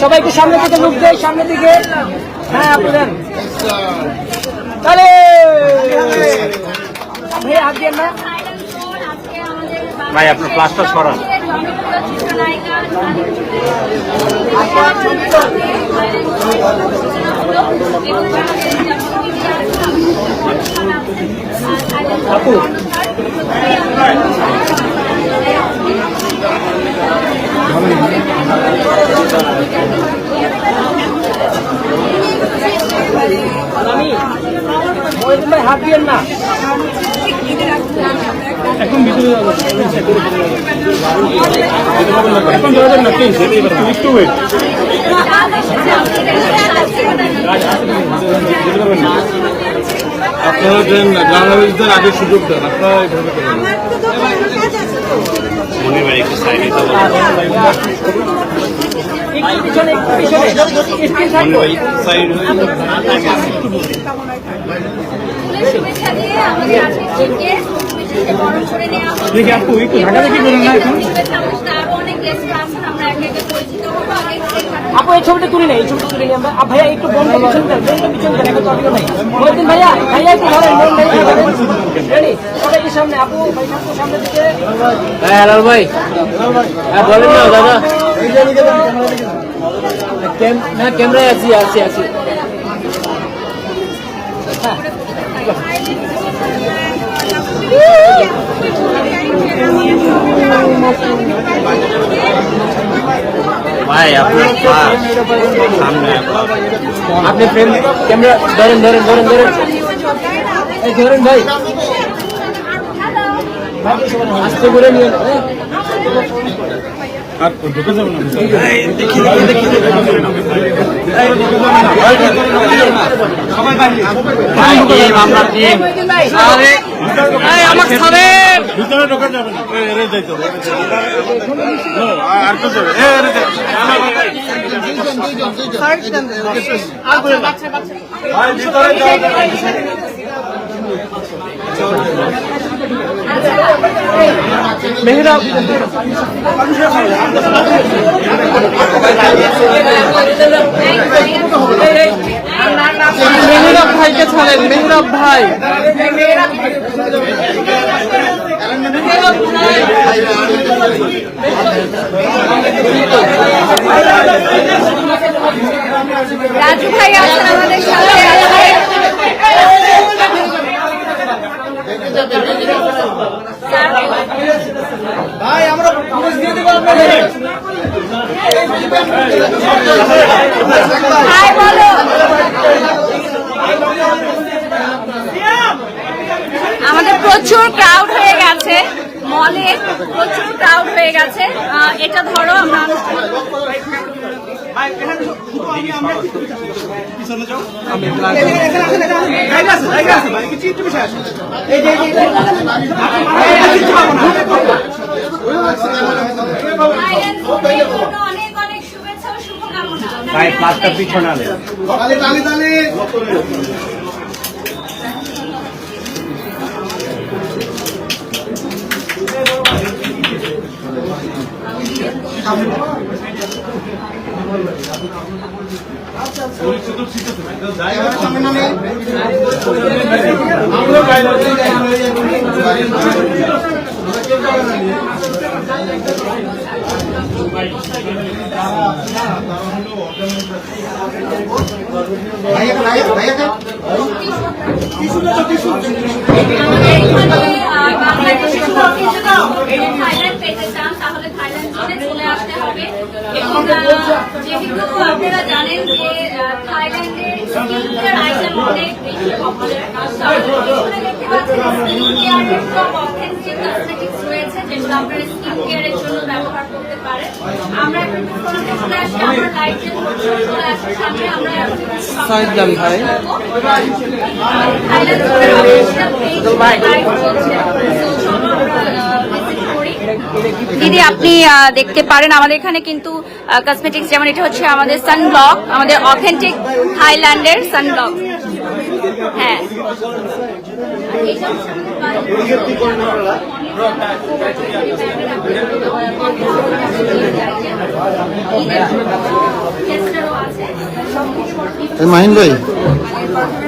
সবাই একটু সামনে দিকে মুখ দেয় সামনে দিকে হ্যাঁ আপনি দেন। তাহলে! ভাই হাত না? ভাই আপনার প্লাস্টার সরান। আপু আমি মহিদিন ভাই আপনারা দেন বাংলাদেশদের আগে সুযোগ দেন আপনারা এইভাবে মনে ভাই একটু সাইডে তো একটু পিছনে একটু পিছনে স্ক্রিন থাকব ভাই সাইড শুভেচ্ছা দিয়ে আমাদের আজকের দিনকে বিশেষকে বরণ করে নেওয়া হচ্ছে দেখি আপু একটু ঢাকা দেখি বলুন না এখন আপু এই ছবিটা তুলি না এই ছবিটা তুলি আমরা। ভাইয়া একটু বোন পিছন দেন বোনটা পিছন দেন এখন তো অডিও নাই। মহিদিন ভাইয়া ভাইয়া একটু ধরেন বোন রেডি সবাই কি সামনে আপু ভাই সামনে সামনে দিকে। হ্যাঁ হেলাল ভাই। হ্যাঁ বলেন না দাদা। না ক্যামেরায় আছি আছি আছি। ভাই আপনার পা সামনে আপনি ফ্রেম ক্যামেরা ধরেন ধরেন ধরেন ধরেন। এই ধরেন ভাই। আস্তে করে নিয়ে? আর ঢুকে যাবেন না ভিতরে ঢোকা যাবে না এরে যাইতে আর- তো যাবে। এরে ভিতরে যাবে। মেহরাব মেহরাব ভাইকে ছাড়েন মেহরাব ভাই। রাজু ভাই আছেন আমাদের প্রচুর ক্রাউড হয়ে গেছে মলে প্রচুর ক্রাউড হয়ে গেছে এটা ধরো আমরা থাইল্যান্ড ফুডের জন্য অনেক অনেক শুভেচ্ছা ও প্লাস্টার পিছনে আনে। বাংলাদেশের থাইল্যান্ড থাইল্যান্ড আপনারা জানেন যে আহ, ভাই। থাইল্যান্ড জোনের অফিসিয়াল পেজ লাইভ চলছে So, চলো আমরা ভিজিট করি দিদি, আপনি দেখতে পারেন আমাদের এখানে কিন্তু কসমেটিক্স যেমন এটা হচ্ছে আমাদের সানব্লক আমাদের অথেন্টিক থাইল্যান্ডের সানব্লক হ্যাঁ। এটা হচ্ছে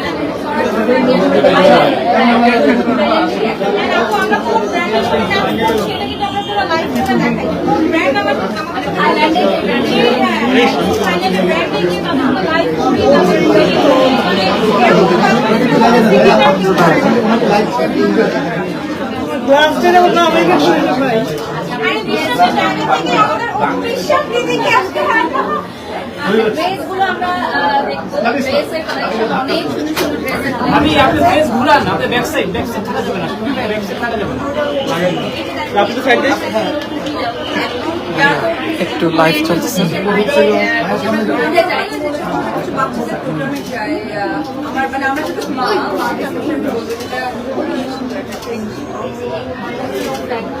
ঈদের গেস্টারও আছে মাহিন ভাই। বডি লোশন আর ড্রেসগুলো আমরা দেখব ড্রেসের কালেকশন অনেক সুন্দর সুন্দর ড্রেসের আমি আপনি ড্রেস ঘুরান আপনি ব্যাক সাইড ব্যাক সাইড থাকা যাবে না ব্যাক সাইড থাকা যাবে না একটু লাইভ চলতেছে আমার মানে আমরা শুধু মা মাকে আমি বলতে এবং এগুলো ফুল সাইজে থাকবে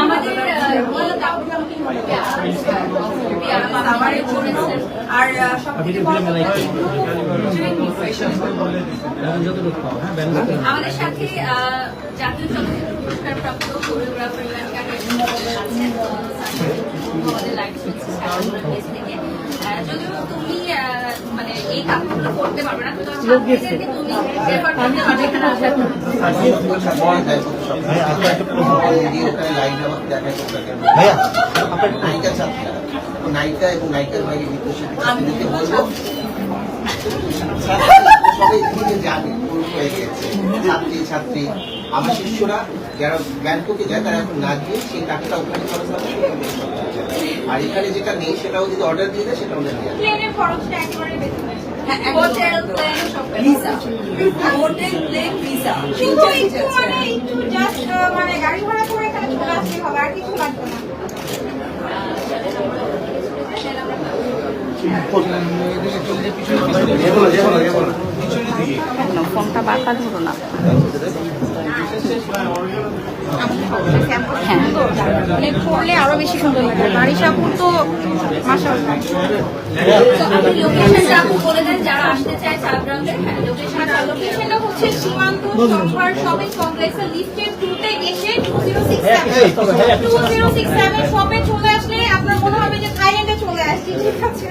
আমাদের আর আমাদের সাথে জাতীয় চলচ্চিত্র পুরস্কার প্রাপ্ত কোরিওগ্রাফার আমাদের লাইভ চলছে সারাদিন দেশ থেকে আহ, যদিও তুমি আহ, মানে এই কাপড়গুলো করতে পারবে না তো ছাত্রীদেরকে তুমি রেফার করতে পারবে এখানে আসার জন্য। ভাইয়া আপনার নায়িকা ছাত্রীরা নায়িকা এবং নায়িকার বাইরে বিদ্যুৎ আমি বলব সবাই দিকে জানে পুরুষ হয়ে গেছে ছাত্রী ছাত্রী আমার শিষ্যরা যারা ব্যাংককে যায় তারা এখন না গিয়ে সেই টাকাটা ওখানে খরচ করে আর এখানে যেটা নেই সেটাও যদি অর্ডার দিয়ে দেয় সেটা ওদের মানে একটু জাস্ট মানে গাড়ি ভাড়া করে এখানে চলে আসতে হবে আর কিছু লাগবে না ফোনটা বাঁকা ধরো না। হ্যাঁ। মানে আরও বেশি সুন্দর লাগবে বারিশাপুর তো মাসা তো আপনি লোকেশনটা আপনি বলে দেন যারা আসতে চায় হ্যাঁ লোকেশনটা লোকেশনটা হচ্ছে সীমান্ত শহর শপিং কমপ্লেক্সের লিফটের টুতে এসে two zero six seven two zero six seven শপে চলে আসলে আপনার মনে হবে যে থাইল্যান্ডে চলে আসছি ঠিক আছে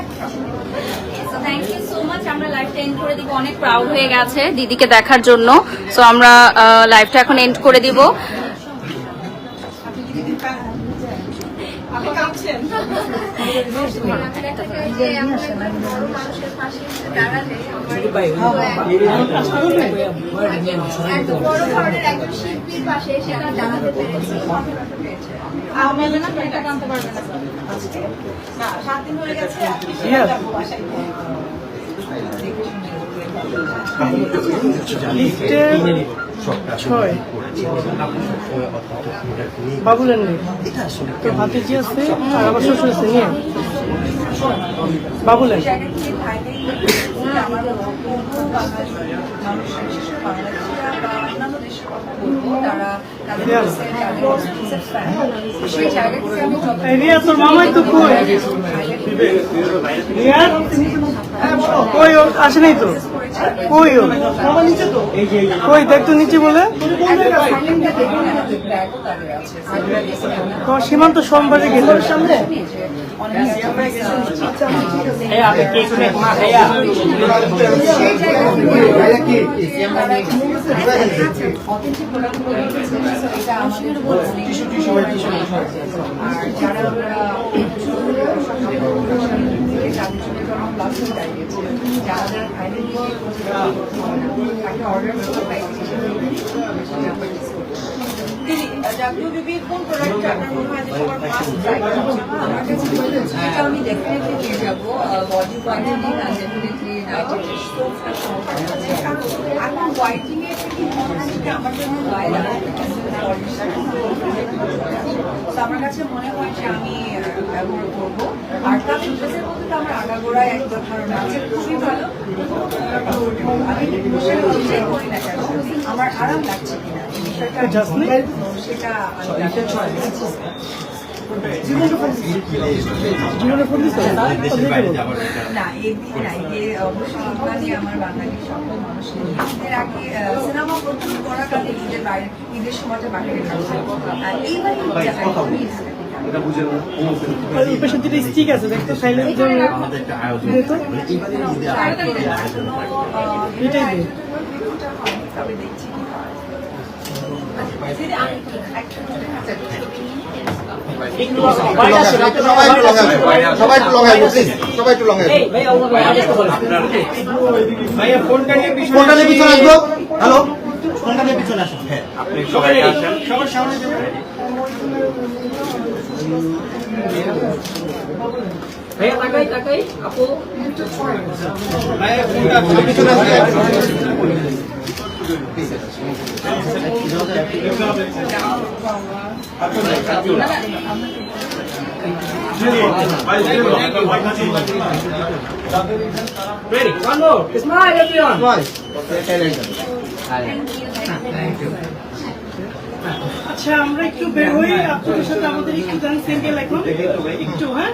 থ্যাংক ইউ সো মাচ আমরা লাইভটা এন্ড করে দিব অনেক প্রাউড হয়ে গেছে দিদিকে দেখার জন্য। সো আমরা লাইভটা এখন এন্ড করে দিব। না সাত দিন হয়ে গেছে ছয়। নেই তো হাতে আছে? আর আমার শ্বশুর আছে নিয়ে। রিয়া তোর মামাই তো কই? রিয়া? কই ও আসে নাই তো? কই ও কই দেখ তো নিচে বলে? তোমার সীমান্ত সোমবারে গেল সামনে আর যারা অর্ডার মনে হয় আমার কাছে আমি ডেফিনেটলি যাব বডি হোয়াইটেনিং আর ডেফিনেটলি মনে হয় যে আমি ব্যবহার করব। আর তার আগাগোড়ায় একটা খুবই ভালো। আমি বসে যে করি না কেন আমার আরাম লাগছে কিনা? এই বিষয়টা সেটা আমি জানতে চাই। না এদিন এ অবশ্যই ইমানে আমার বাঙালি সকল মানুষ ঈদের আগে সিনেমা প্রথম করাকালে ঈদের বাইরে ঈদের সময়টা বাইরে থাকছে ওই পাশে দুটো স্টিক আছে দেখতো এটাই তবে দেখছি কি আসুন, আপনি সবাই একটু প্লিজ সবাই এই ফোনটা নিয়ে পিছনে আসব? হ্যালো? ফোনটা নিয়ে পিছনে আসুন হ্যাঁ আপনি সবাই আসেন। ভাইয়া তাকাই Kaya tagay, tagay. Ako. Ready, one more. Smile everyone. Smile. Thank you. Thank you. আচ্ছা আমরা একটু বের হই আপনাদের সাথে আমাদের একটু গান সিঙ্গেল এখন একটু হ্যাঁ?